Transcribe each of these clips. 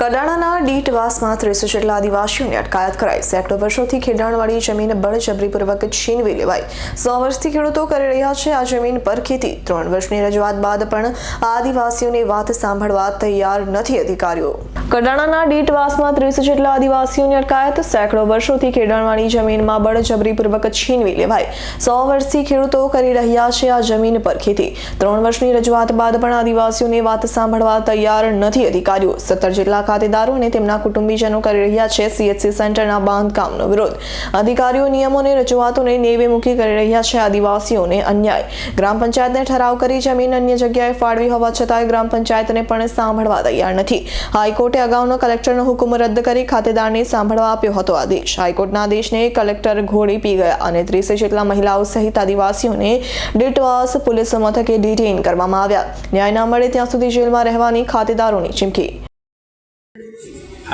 કડાણાના ડીટવાસમાં ત્રીસો જેટલા આદિવાસીઓની અટકાયત કરાઈ. સેંકડો વર્ષોથી ખેડાણવાળી જમીન બળજબરીપૂર્વક છીનવી લેવાઈ. સો વર્ષથી ખેડૂતો કરી રહ્યા છે આ જમીન પર ખેતી. ત્રણ વર્ષની રજૂઆત બાદ પણ આદિવાસીઓની વાત સાંભળવા તૈયાર નથી અધિકારીઓ. કડાણાના ડીટવાસમાં ત્રીસ જેટલા આદિવાસીઓની અટકાયત, સેંકડો વર્ષોથી ખેડાણવાળી જમીનમાં બળજબરીપૂર્વક છીનવી લેવાય સો વર્ષથી ખેડૂતો કરી રહ્યા છે આ જમીન પર ખેતી. ત્રણ વર્ષની રજૂઆત બાદ પણ આદિવાસીઓની વાત સાંભળવા તૈયાર નથી અધિકારીઓ. સત્તર જેટલા ખાતેદારો અને તેમના કુટુંબીજનો કરી રહ્યા છે સીએચસી સેન્ટરના બાંધકામનો વિરોધ. અધિકારીઓ નિયમોને, રજૂઆતોને નેવે મૂકી કરી રહ્યા છે આદિવાસીઓને અન્યાય. ગ્રામ પંચાયતને ઠરાવ કરી જમીન અન્ય જગ્યાએ ફાળવી હોવા છતાંય ગ્રામ પંચાયતને પણ સાંભળવા તૈયાર નથી. હાઈકોર્ટે અગાઉનો કલેક્ટરનો હુકમ રદ કરી ખાતેદારને સાંભળવા આપ્યો હતો આદેશ. હાઈકોર્ટના આદેશને કલેક્ટર ઘોડી પી ગયા અને ત્રીસે જેટલા મહિલાઓ સહિત આદિવાસીઓને ડિટવાસ પોલીસ મથકે ડિટેઇન કરવામાં આવ્યા. ન્યાય ના મળે ત્યાં સુધી જેલમાં રહેવાની ખાતેદારોની ચીમકી.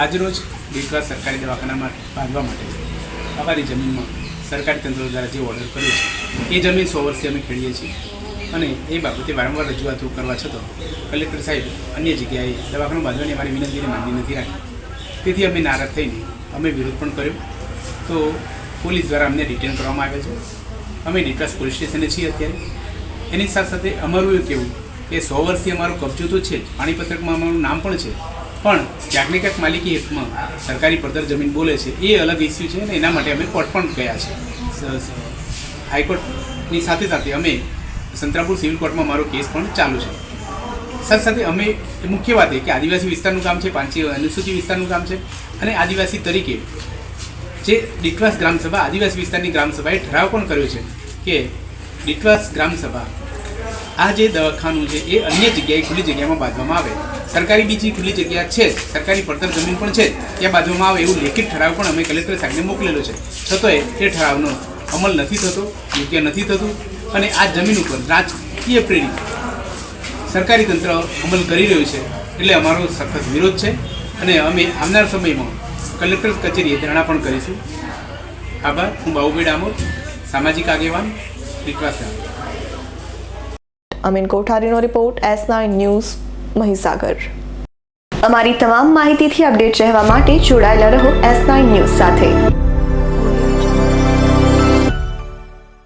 આજરોજ ડિટવાસ સરકારી દવાખાનામાં બાંધવા માટે અમારી જમીનમાં સરકારી તંત્ર દ્વારા જે ઓર્ડર કર્યો છે, એ જમીન સો વર્ષથી અમે ખેડીએ છીએ. અને એ બાબતે વારંવાર રજૂઆતો કરવા છતાં કલેક્ટર સાહેબ અન્ય જગ્યાએ દવાખાનું બાંધવાની અમારી વિનંતીને માન્ય નથી રાખી. તેથી અમે નારાજ થઈને અમે વિરોધ પણ કર્યો. તો પોલીસ દ્વારા અમને રિટર્ન કરવામાં આવે છે. અમે ડિપ્રાસ પોલીસ સ્ટેશને છીએ અત્યારે. એની સાથે સાથે અમારું એવું કહેવું કે સો વર્ષથી અમારો કબજો તો છે જ. પાણીપત્રકમાં અમારું નામ પણ છે. પણ ક્યાંક ને ક્યાંક માલિકી હેઠમાં સરકારી પડતર જમીન બોલે છે એ અલગ ઇસ્યુ છે અને એના માટે અમે કોર્ટ પણ ગયા છે. હાઈકોર્ટની સાથે સાથે અમે સંતરાપુર સિવિલ કોર્ટમાં મારો કેસ પણ ચાલુ છે. સાથે સાથે અમે મુખ્ય વાત એ કે આદિવાસી વિસ્તારનું કામ છે, પાંચી અનુસૂચિત વિસ્તારનું કામ છે અને આદિવાસી તરીકે જે ડીટવાસ ગ્રામસભા, આદિવાસી વિસ્તારની ગ્રામસભાએ ઠરાવ પણ કર્યો છે કે ડીટવાસ ગ્રામસભા આ જે દવાખાનું છે, એ અન્ય જગ્યાએ ખુલ્લી જગ્યામાં બાંધવામાં આવે. સરકારી બીજી ખુલ્લી જગ્યા છે, સરકારી પડતર જમીન પણ છે, ત્યાં બાંધવામાં આવે એવું લેખિત ઠરાવ પણ અમે કલેક્ટર સાહેબને મોકલેલો છે. છતાંય તે ઠરાવનો અમલ નથી થતો, યોગ્ય નથી થતું અને આ જમીન ઉપર રાજકીય પ્રેરિત સરકારી તંત્ર અમલ કરી રહ્યું છે એટલે અમારો સખત વિરોધ છે. અને અમે આવનાર સમયમાં કલેક્ટર કચેરીએ ધરણા પણ કરીશું. આભાર. હું બાબુભાઈ ડામોર, સામાજિક આગેવાન, Vikas Amin કોઠારીનો report, S nine news, Mahisagar. અમારી તમામ માહિતીથી અપડેટ રહેવા માટે જોડાયેલા રહો એસ નાઇન ન્યૂઝ સાથે.